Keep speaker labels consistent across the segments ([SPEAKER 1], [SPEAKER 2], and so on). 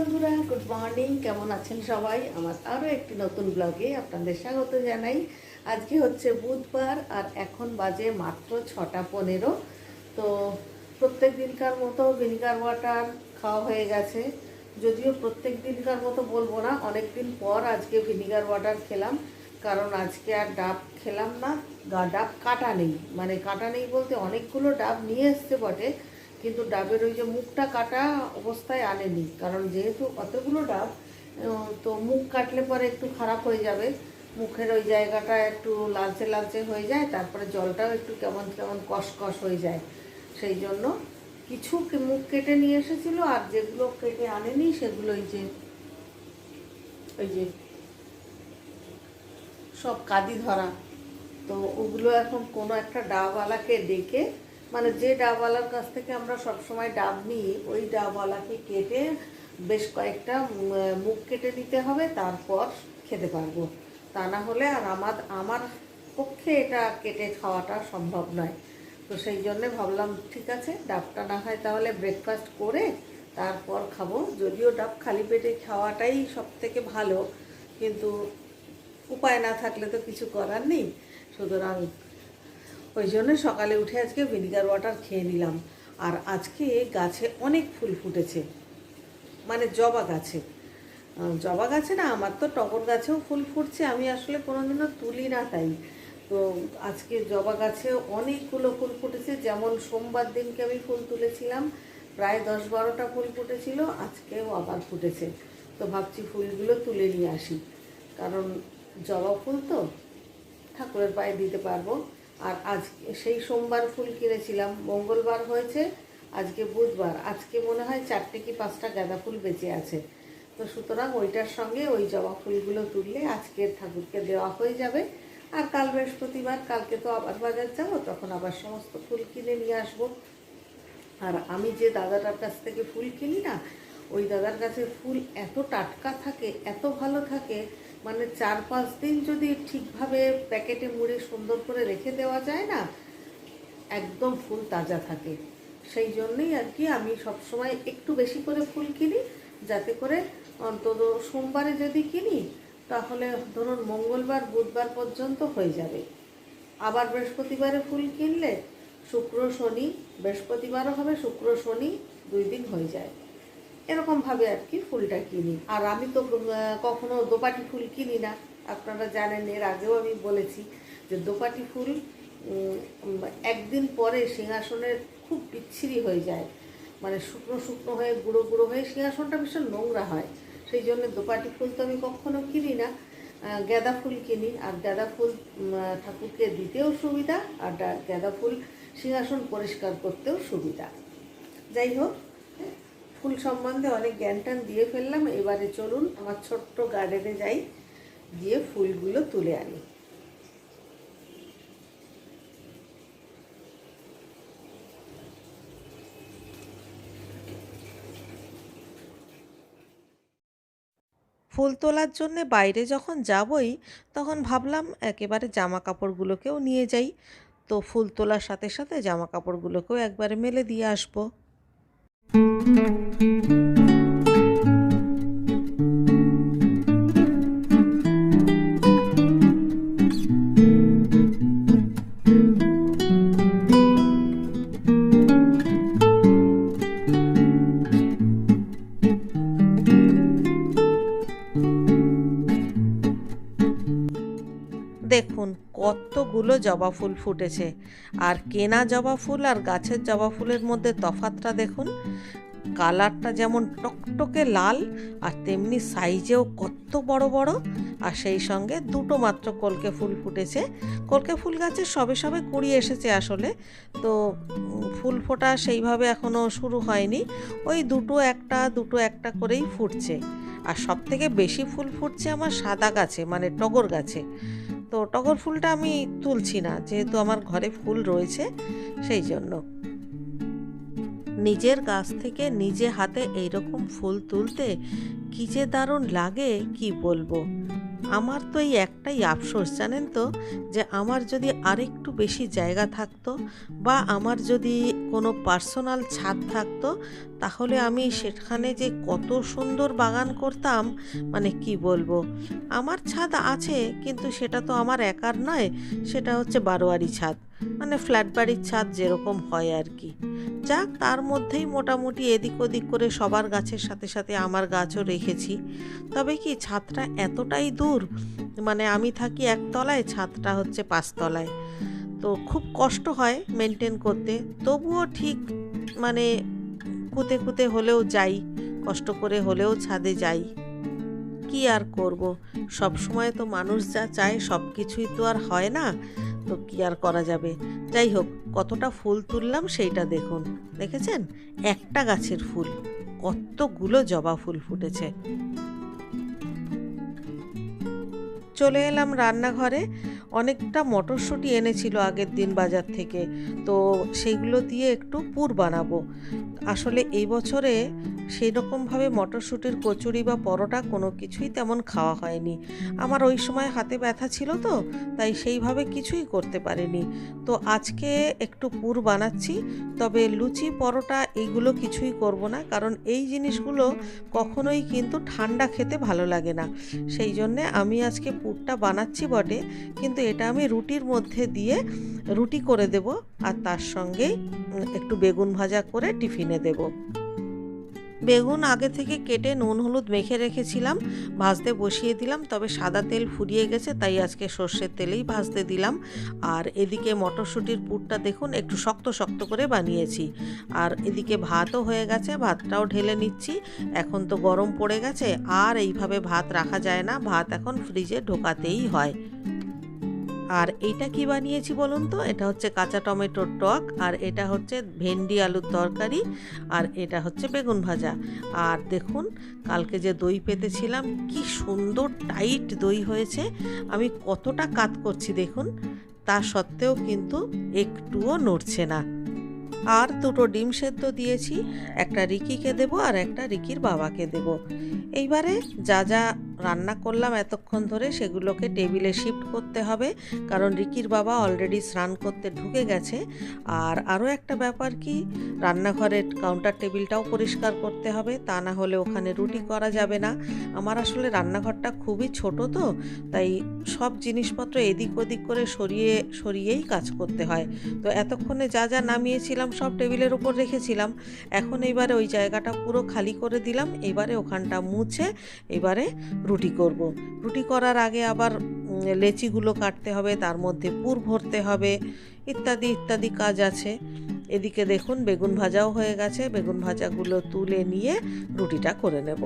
[SPEAKER 1] বন্ধুরা good morning কেমন আছেন সবাই? আমার আরও একটি নতুন ব্লগে আপনাদের স্বাগত জানাই। আজকে হচ্ছে বুধবার আর এখন বাজে মাত্র ছটা পনেরো। তো প্রত্যেক দিনকার মতো ভিনিগার ওয়াটার খাওয়া হয়ে গেছে। যদিও প্রত্যেক দিনকার মতো বলব না অনেক দিন পর আজকে ভিনিগার ওয়াটার খেলাম। কারণ আজকে আর ডাব খেলাম না ডাব কাটা নেই। মানে কাটা নেই বলতে অনেকগুলো ডাব নিয়ে এসছে বটে। কিন্তু ডাবের ওই যে মুখটা কাটা অবস্থায় আনেনি। কারণ যেহেতু অতগুলো ডাব তো মুখ কাটলে পরে একটু খারাপ হয়ে যাবে। মুখের ওই জায়গাটা একটু লালচে লালচে হয়ে যায়, তারপরে জলটাও একটু কেমন কেমন কষকষ হয়ে যায়। সেই জন্য কিছু মুখ কেটে নিয়ে এসেছিল, আর যেগুলো কেটে আনেনি সেগুলো ওই যে ওই যে সব কাদি ধরা। তো ওগুলো এখন কোনো একটা ডাবওয়ালাকে ডেকে মানে যে ডাবওয়ালার কাছ থেকে আমরা সবসময় ডাব নিই, ওই ডাবওয়ালাকে কেটে বেশ কয়েকটা মুখ কেটে দিতে হবে, তারপর খেতে পারব। তা না হলে আর আমার আমার পক্ষে এটা কেটে খাওয়াটা সম্ভব নয়। তো সেই জন্যে ভাবলাম, ঠিক আছে, ডাবটা না হয় তাহলে ব্রেকফাস্ট করে তারপর খাব। যদিও ডাব খালি পেটে খাওয়াটাই সব থেকে ভালো, কিন্তু উপায় না থাকলে তো কিছু করার নেই। সুতরাং ওই জন্য সকালে উঠে আজকে ভিনিগার ওয়াটার খেয়ে নিলাম। আর আজকে গাছে অনেক ফুল ফুটেছে। মানে জবা গাছে। জবা গাছে না, আমার তো টগর গাছেও ফুল ফুটছে, আমি আসলে কোনোদিনও তুলি না তাই। তো আজকে জবা গাছে অনেকগুলো ফুল ফুটেছে, যেমন সোমবার দিনকে আমি ফুল তুলেছিলাম, প্রায় দশ বারোটা ফুল ফুটেছিল, আজকেও আবার ফুটেছে। তো ভাবছি ফুলগুলো তুলে নিয়ে আসি। কারণ জবা ফুল তো ঠাকুরের পায়ে দিতে পারব। আর আজ সেই সোমবার ফুল কিনেছিলাম। মঙ্গলবার হয়েছে, আজকে বুধবার। আজকে মনে হয় চারটে কি পাঁচটা গাঁদা ফুল বেঁচে আছে। তো সুতরাং ওইটার সঙ্গে ওই জবা ফুলগুলো তুললে আজকে ঠাকুরকে দেওয়া হয়ে যাবে। আর কাল বৃহস্পতিবার, কালকে তো আবার বাজার যাব, তখন আবার সমস্ত ফুল কিনে নিয়ে আসব। আর আমি যে দাদাটার কাছ থেকে ফুল কিনি না, ওই দাদার কাছে ফুল এত টাটকা থাকে, এত ভালো থাকে মানে চার পাঁচ দিন যদি ঠিকভাবে প্যাকেটে মুড়ে সুন্দর করে রেখে দেওয়া যায় না, একদম ফুল তাজা থাকে। সেই জন্যই আর কি আমি সবসময় একটু বেশি করে ফুল কিনি, যাতে করে অন্তত সোমবারে যদি কিনি, তাহলে ধরুন মঙ্গলবার, বুধবার পর্যন্ত হয়ে যাবে। আবার বৃহস্পতিবারে ফুল কিনলে শুক্র, শনি, বৃহস্পতিবারও হবে, শুক্র, শনি দুই দিন হয়ে যায়। এরকমভাবে আর কি ফুলটা কিনি। আর আমি তো কখনো দোপাটি ফুল কিনি না। আপনারা জানেন, এর আগেও আমি বলেছি যে দোপাটি ফুল একদিন পরে সিংহাসনের খুব বিচ্ছিরি হয়ে যায়। মানে শুকনো শুকনো হয়ে, গুঁড়ো গুঁড়ো হয়ে সিংহাসনটা ভীষণ নোংরা হয়। সেই জন্য দোপাটি ফুল তো আমি কখনো কিনি না। গাঁদা ফুল কিনি। আর গাঁদা ফুল ঠাকুরকে দিতেও সুবিধা, আর গাঁদা ফুল সিংহাসন পরিষ্কার করতেও সুবিধা। যাই হোক ফুল সম্বন্ধে অনেক জ্ঞান টান দিয়ে ফেললাম। এবারে চলুন আমার ছোট্ট গার্ডেনে যাই, গিয়ে ফুলগুলো তুলে আনি।
[SPEAKER 2] ফুল তোলার জন্যে বাইরে যখন যাবই, তখন ভাবলাম একেবারে জামা কাপড়গুলোকেও নিয়ে যাই। তো ফুল তোলার সাথে সাথে জামা কাপড়গুলোকেও একবারে মেলে দিয়ে আসব। কতগুলো জবা ফুল ফুটেছে। আর কেনা জবা ফুল আর গাছের জবা ফুলের মধ্যে তফাতটা দেখুন। কালারটা যেমন টকটকে লাল আর তেমনি সাইজেও কত বড় বড়। আর সেই সঙ্গে দুটো মাত্র কলকে ফুল ফুটেছে। কলকে ফুল গাছে সবে সবে কুড়ি এসেছে আসলে। তো ফুল ফোটা সেইভাবে এখনও শুরু হয়নি। ওই দুটো একটা দুটো একটা করেই ফুটছে। আর সব থেকে বেশি ফুল ফুটছে আমার সাদা গাছে মানে টগর গাছে। তো টগর ফুলটা আমি তুলছি না, যেহেতু আমার ঘরে ফুল রয়েছে সেই জন্য। নিজের গাছ থেকে নিজে হাতে এইরকম ফুল তুলতে কি যে দারুণ লাগে, কি বলব? আমার তো এই একটাই আফসোস, জানেন তো? যে আমার যদি আরেকটু বেশি জায়গা থাকতো বা আমার যদি কোনো পার্সোনাল ছাদ থাকতো, তাহলে আমি সেখানে যে কত সুন্দর বাগান করতাম মানে কি বলব? আমার ছাদ আছে, কিন্তু সেটা তো আমার একার নয়, সেটা হচ্ছে বারোয়ারি ছাদ। মানে ফ্ল্যাট বাড়ির ছাদ যেরকম হয় আর কি। যাক, তার মধ্যেই মোটামুটি এদিক ওদিক করে সবার গাছের সাথে সাথে আমার গাছও রেখেছি। তবে কি ছাদটা এতটাই দূর? মানে আমি থাকি একতলায়, ছাদটা হচ্ছে পাঁচতলায়। তো খুব কষ্ট হয় মেনটেন করতে। তবুও ঠিক মানে কুতে কুতে হলেও যাই, কষ্ট করে হলেও ছাদে যাই। কি আর করব? সব সময় তো মানুষ যা চায় সব কিছুই তো আর হয় না। তো কি আর করা যাবে? যাই হোক, কতটা ফুল তুললাম সেইটা দেখুন। দেখেছেন? একটা গাছের ফুল। কতগুলো জবা ফুল ফুটেছে। চলে এলাম রান্নাঘরে। অনেকটা মটরশুঁটি এনেছিল আগের দিন বাজার থেকে। তো সেইগুলো দিয়ে একটু পুর বানাবো। আসলে এই বছরে সেই রকমভাবে মটরশুঁটির কচুরি বা পরোটা কোনো কিছুই তেমন খাওয়া হয়নি। আমার ওই সময় হাতে ব্যথা ছিল তো, তাই সেইভাবে কিছুই করতে পারিনি। তো আজকে একটু পুর বানাচ্ছি, তবে লুচি, পরোটা এইগুলো কিছুই করব না, কারণ এই জিনিসগুলো কখনোই কিন্তু ঠান্ডা খেতে ভালো লাগে না। সেই জন্যে আমি আজকে পুরটা বানাচ্ছি বটে, কিন্তু এটা আমি রুটির মধ্যে দিয়ে রুটি করে দেব আর তার সঙ্গে একটু বেগুন ভাজা করে টিফিনে দেব। বেগুন আগে থেকে কেটে নুন হলুদ মেখে রেখেছিলাম, ভাজতে বসিয়ে দিলাম, তবে সাদা তেল ফুরিয়ে গেছে, তাই আজকে সর্ষের তেলেই ভাজতে দিলাম। আর এদিকে মটরশুঁটির পুরটা দেখুন, একটু শক্ত শক্ত করে বানিয়েছি। আর এদিকে ভাতও হয়ে গেছে, ভাতটাও ঢেলে নিচ্ছি। এখন তো গরম পড়ে গেছে, আর এইভাবে ভাত রাখা যায় না, ভাত এখন ফ্রিজে ঢোকাতেই হয়। আর এইটা কি বানিয়েছি বলুন তো? এটা হচ্ছে কাঁচা টমেটোর টক, আর এটা হচ্ছে ভেন্ডি আলুর তরকারি, আর এটা হচ্ছে বেগুন ভাজা। আর দেখুন, কালকে যে দই পেতেছিলাম, কি সুন্দর টাইট দই হয়েছে। আমি কতটা কাত করছি দেখুন, তা সত্ত্বেও কিন্তু একটুও নড়ছে না। আর দুটো ডিম সেদ্ধ দিয়েছি, একটা রিকিকে দেবো আর একটা রিকির বাবাকে দেব। এইবারে যা যা রান্না করলাম এতক্ষণ ধরে সেগুলোকে টেবিলে শিফট করতে হবে, কারণ রিকির বাবা অলরেডি স্নান করতে ঢুকে গেছে। আর আরও একটা ব্যাপার কি, রান্নাঘরের কাউন্টার টেবিলটাও পরিষ্কার করতে হবে, তা না হলে ওখানে রুটি করা যাবে না। আমার আসলে রান্নাঘরটা খুবই ছোট তো, তাই সব জিনিসপত্র এদিক ওদিক করে সরিয়ে, সরিয়েই কাজ করতে হয়। তো এতক্ষণে যা যা নামিয়েছিলাম সব টেবিলের উপর রেখেছিলাম। এখন এইবারে ওই জায়গাটা পুরো খালি করে দিলাম, এবারে ওখানটা মুছে, এবারে রুটি করব। রুটি করার আগে আবার লেচিগুলো কাটতে হবে, তার মধ্যে পুর ভরতে হবে, ইত্যাদি ইত্যাদি কাজ আছে। এদিকে দেখুন, বেগুন ভাজাও হয়ে গেছে। বেগুন ভাজাগুলো তুলে নিয়ে রুটিটা করে নেব।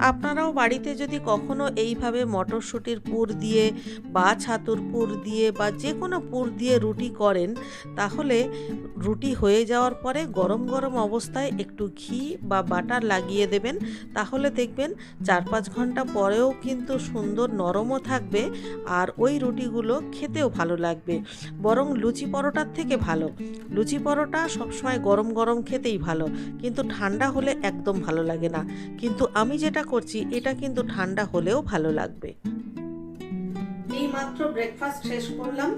[SPEAKER 2] আপনারাও বাড়িতে যদি কখনো এইভাবে মটরশুঁটির পুর দিয়ে বা ছাতুর পুর দিয়ে বা যে কোনো পুর দিয়ে রুটি করেন, তাহলে রুটি হয়ে যাওয়ার পরে গরম গরম অবস্থায় একটু ঘি বা বাটার লাগিয়ে দেবেন। তাহলে দেখবেন চার পাঁচ ঘণ্টা পরেও কিন্তু সুন্দর নরমও থাকবে আর ওই রুটিগুলো খেতেও ভালো লাগবে। বরং লুচি পরোটার থেকে ভালো। লুচি পরোটা সবসময় গরম গরম খেতেই ভালো। কিন্তু ঠান্ডা হলে একদম ভালো লাগে না। কিন্তু আমি যেটা করছি, এটা কিন্তু ঠান্ডা হলেও ভালো লাগবে।
[SPEAKER 1] এই মাত্র ব্রেকফাস্ট শেষ করলাম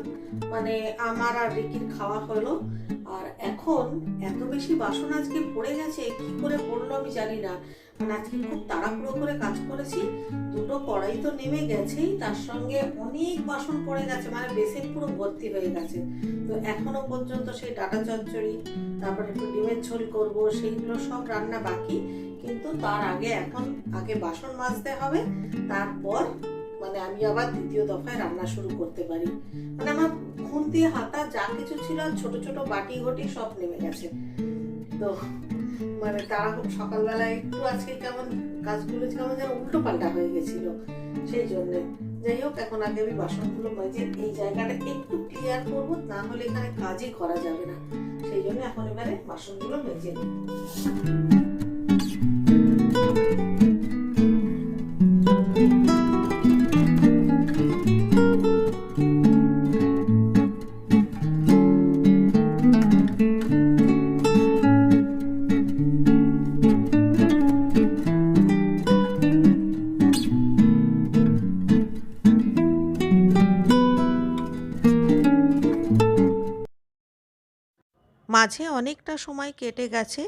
[SPEAKER 1] মানে আমার আর রিকির খাওয়া হলো। আর এখন এত বেশি বাসন আজকে পড়ে গেছে, কি করে পড়ল আমি জানি না। আজকে খুব তাড়াহুড়ো করে কাজ করেছি। দুটো কড়াই তো নেমে গেছেই, তার সঙ্গে অনেক বাসন পড়ে গেছে মানে বেসিন পুরো ভর্তি হয়ে গেছে। তো এখনও পর্যন্ত সেই ডাটা চচ্চড়ি, তারপর একটু ডিমের ঝোল করব, সেইগুলো সব রান্না বাকি। কিন্তু তার আগে এখন আগে বাসন মাজতে হবে, তারপর মানে আমি আবার দ্বিতীয় দফায় রান্না শুরু করতে পারি। মানে আমার খুন্তি, হাতা, যা কিছু ছিল, ছোট ছোট বাটি ঘটি সব নেমে গেছে। তো মানে তারা খুব সকালবেলা একটু আজকে কেমন কাজগুলো কেমন যেন উল্টো পাল্টা হয়ে গেছিল, সেই জন্যে। যাই হোক, এখন আগে আমি বাসনগুলো মাঝে এই জায়গাটা একটু ক্লিয়ার করব, না হলে এখানে কাজই করা যাবে না। সেই জন্য এখন এবারে বাসনগুলো মেজে নিই।
[SPEAKER 2] মাঝে অনেকটা সময় কেটে গেছে।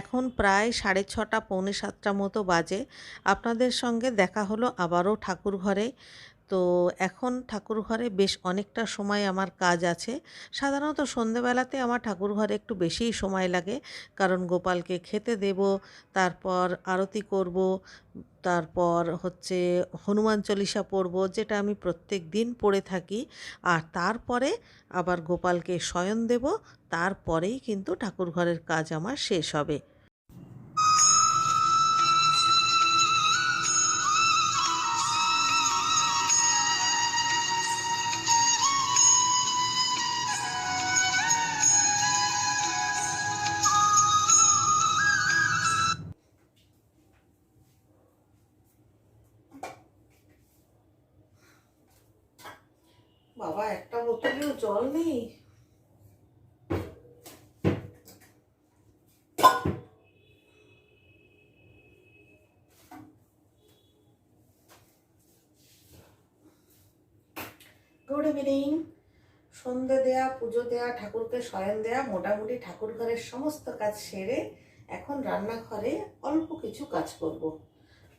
[SPEAKER 2] এখন প্রায় সাড়ে ছটা, পৌনে সাতটা মতো বাজে। আপনাদের সঙ্গে দেখা হলো আবারও ঠাকুর ঘরে তো এখন ঠাকুর ঘরে বেশ অনেকটা সময় আমার কাজ আছে। সাধারণত সন্ধেবেলাতে আমার ঠাকুর ঘরে একটু বেশিই সময় লাগে। কারণ গোপালকে খেতে দেব, তারপর আরতি করব, তারপর হচ্ছে হনুমান চল্লিশা পড়ব, যেটা আমি প্রত্যেক দিন পড়ে থাকি। আর তারপরে আবার গোপালকে শয়ন দেব, তারপরেই কিন্তু ঠাকুর ঘরের কাজ আমার শেষ হবে।
[SPEAKER 1] জল নেই? গুড ইভিনিং সন্ধে দেয়া, পুজো দেয়া, ঠাকুরকে শয়ন দেয়া, মোটামুটি ঠাকুর ঘরের সমস্ত কাজ সেরে এখন রান্নাঘরে অল্প কিছু কাজ করব।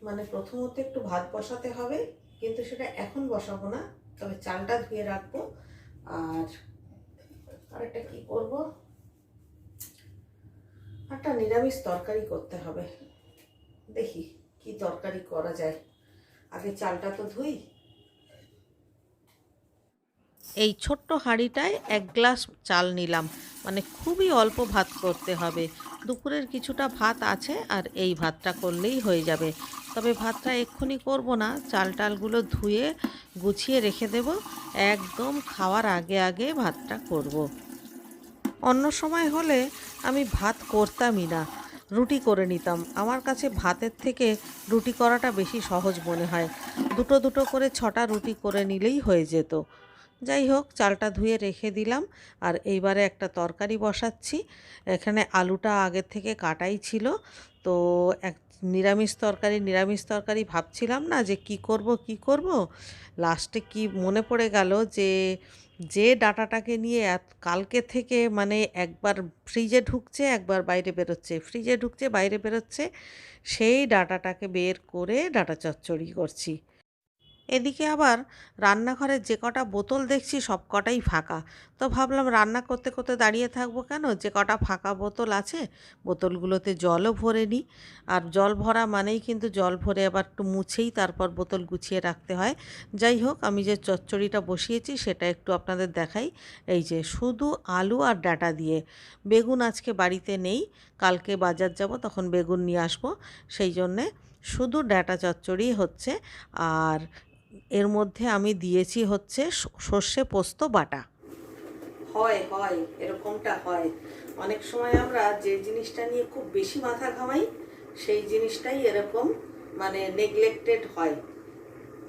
[SPEAKER 1] মানে প্রথমত একটু ভাত বসাতে হবে, কিন্তু সেটা এখন বসাবো না, তবে চালটা ধুয়ে রাখব। আর আরেকটা কি করব? একটা নিরামিষ তরকারি করতে হবে। দেখি কি তরকারি করা যায়। আগে চালটা তো ধুই
[SPEAKER 2] এই ছোট্ট হাঁড়িটায় এক গ্লাস চাল নিলাম। মানে খুবই অল্প ভাত করতে হবে। দুপুরের কিছুটা ভাত আছে আর এই ভাতটা করলেই হয়ে যাবে। তবে ভাতটা এক্ষুনি করব না। চাল টালগুলো ধুয়ে গুছিয়ে রেখে দেব। একদম খাওয়ার আগে আগে ভাতটা করব। অন্য সময় হলে আমি ভাত করতামই না। রুটি করে নিতাম। আমার কাছে ভাতের থেকে রুটি করাটা বেশি সহজ মনে হয়। দুটো দুটো করে ছটা রুটি করে নিলেই হয়ে যেত। যাই হোক, চালটা ধুয়ে রেখে দিলাম। আর এইবারে একটা তরকারি বসাচ্ছি। এখানে আলুটা আগের থেকে কাটাই ছিল। তো এক নিরামিষ তরকারি নিরামিষ তরকারি ভাবছিলাম না যে কি করব কি করব। লাস্টে কি মনে পড়ে গেল যে যে ডাটাটাকে নিয়ে কালকে থেকে মানে একবার ফ্রিজে ঢুকছে, একবার বাইরে বেরোচ্ছে। ফ্রিজে ঢুকছে, বাইরে বেরোচ্ছে, সেই ডাটাটাকে বের করে ডাটা চচ্চড়ি করছি। এদিকে আবার রান্নাঘরের যে কটা বোতল দেখছি সব কটাই ফাঁকা। তো ভাবলাম রান্না করতে করতে দাঁড়িয়ে থাকব কেন? যে কটা ফাঁকা বোতল আছে, বোতলগুলোতে জলও ভরে নিই। আর জল ভরা মানেই কিন্তু জল ভরে আবার একটু মুছেই তারপর বোতল গুছিয়ে রাখতে হয়। যাই হোক, আমি যে চচ্চড়িটা বসিয়েছি সেটা একটু আপনাদের দেখাই। এই যে শুধু আলু আর ডাটা দিয়ে। বেগুন আজকে বাড়িতে নেই, কালকে বাজার যাব, তখন বেগুন নিয়ে আসব। সেই জন্যে শুধু ডাটা চচ্চড়ি হচ্ছে। আর এর মধ্যে আমি দিয়েছি হচ্ছে সর্ষে পোস্ত বাটা।
[SPEAKER 1] হয় হয়, এরকমটা হয়। অনেক সময় আমরা যে জিনিসটা নিয়ে খুব বেশি মাথা ঘামাই, সেই জিনিসটাই এরকম মানে নেগলেক্টেড হয়।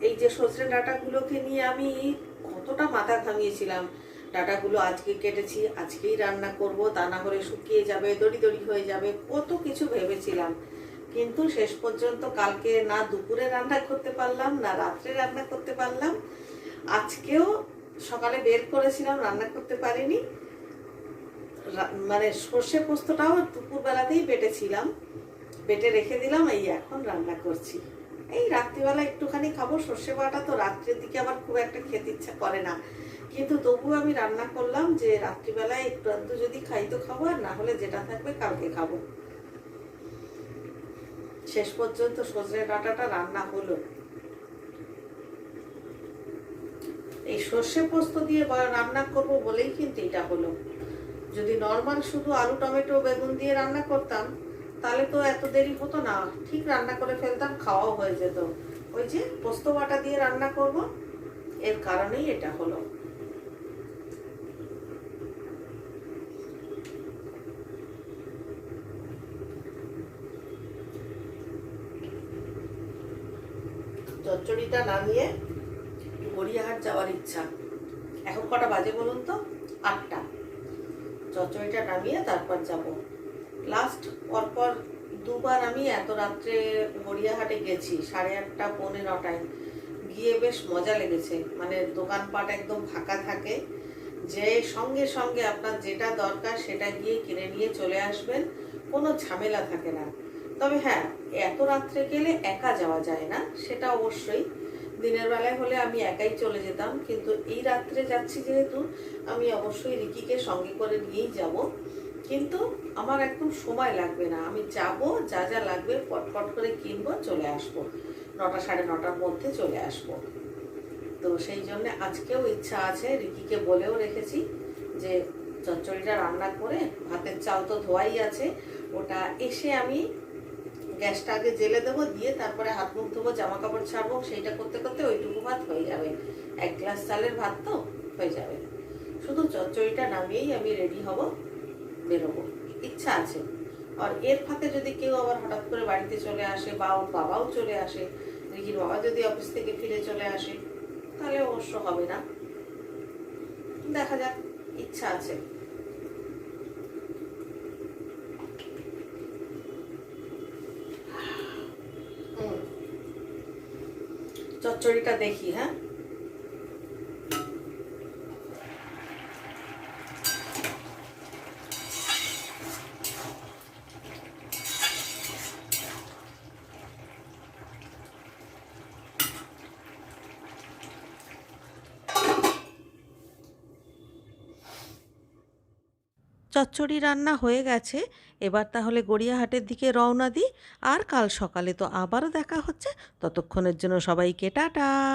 [SPEAKER 1] এই যে সজনে ডাটাগুলোকে নিয়ে আমি কতটা মাথা ঘামিয়েছিলাম। ডাটাগুলো আজকে কেটেছি, আজকেই রান্না করব, তা না হলে শুকিয়ে যাবে, দড়ি দড়ি হয়ে যাবে, কত কিছু ভেবেছিলাম। কিন্তু শেষ পর্যন্ত কালকে না দুপুরে রান্না করতে পারলাম, না রাত্রে রান্না করতে পারলাম। আজকেও সকালে বের করেছিলাম, রান্না করতে পারিনি। মানে সর্ষে পোস্তটাও দুপুর বেলাতেই বেটেছিলাম। বেটে রেখে দিলাম, এই এখন রান্না করছি। এই রাত্রিবেলা একটুখানি খাব, সর্ষে বাটা তো রাত্রের দিকে আমার খুব একটা খেতে ইচ্ছা করে না। কিন্তু তবুও আমি রান্না করলাম যে রাত্রিবেলায় একটু আধটু যদি খাই তো খাব, আর না হলে যেটা থাকবে কালকে খাব। শেষ পর্যন্ত সজনে ডাঁটাটা রান্না হলো। এই সর্ষে পোস্ত দিয়ে রান্না করব বলেই কিন্তু এটা হলো। যদি নর্মাল শুধু আলু, টমেটো, বেগুন দিয়ে রান্না করতাম, তাহলে তো এত দেরি হতো না। ঠিক রান্না করে ফেলতাম, খাওয়াও হয়ে যেত। ওই যে পোস্ত বাটা দিয়ে রান্না করব, এর কারণেই এটা হলো। চচ্চড়িটা নামিয়ে গড়িয়াহাট যাওয়ার ইচ্ছা। এখন কটা বাজে বলুন তো? আটটা। চচ্চড়িটা নামিয়ে তারপর যাব। লাস্ট পরপর দুবার আমি এত রাত্রে গড়িয়াহাটে গেছি, সাড়ে আটটা, পৌনে নটায়। গিয়ে বেশ মজা লেগেছে। মানে দোকানপাট একদম ফাঁকা থাকে। যে সঙ্গে সঙ্গে আপনার যেটা দরকার সেটা গিয়ে কিনে নিয়ে চলে আসবেন। কোনো ঝামেলা থাকে না। তবে হ্যাঁ এত রাত্রে গেলে একা যাওয়া যায় না, সেটা অবশ্যই। দিনের বেলায় হলে আমি একাই চলে যেতাম, কিন্তু এই রাত্রে যাচ্ছি যেহেতু, আমি অবশ্যই রিকিকে সঙ্গে করে নিয়েই যাব। কিন্তু আমার একদম সময় লাগবে না। আমি যাব, যা যা লাগবে পটপট করে কিনবো, চলে আসব। নটা সাড়ে নটার মধ্যে চলে আসব। তো সেই জন্য আজকেও ইচ্ছা আছে, রিকিকে বলেও রেখেছি যে চচ্চড়িটা রান্না করে, ভাতের চাল তো ধোয়াই আছে, ওটা এসে আমি গ্যাসটা আগে জেলে দেবো, দিয়ে তারপরে হাত মুখ ধোবো জামা কাপড় ছাড়বো, সেইটা করতে করতে ওইটুকু ভাত হয়ে যাবে। এক গ্লাস চালের ভাত তো হয়ে যাবে। শুধু চচ্চড়িটা নামিয়েই আমি রেডি হব, বেরোবো। ইচ্ছা আছে। আর এর ফাঁকে যদি কেউ আবার হঠাৎ করে বাড়িতে চলে আসে বা ওর বাবাও চলে আসে রিকির বাবা যদি অফিস থেকে ফিরে চলে আসে, তাহলে অবশ্য হবে না। দেখা যাক, ইচ্ছা আছে। চচ্চড়িটা দেখি হ্যাঁ?
[SPEAKER 2] চচ্চড়ি রান্না হয়ে গেছে। এবার তাহলে গড়িয়াহাটের দিকে রওনা দিই। আর কাল সকালে তো আবারও দেখা হচ্ছে। ততক্ষণের জন্য সবাইকে টাটা।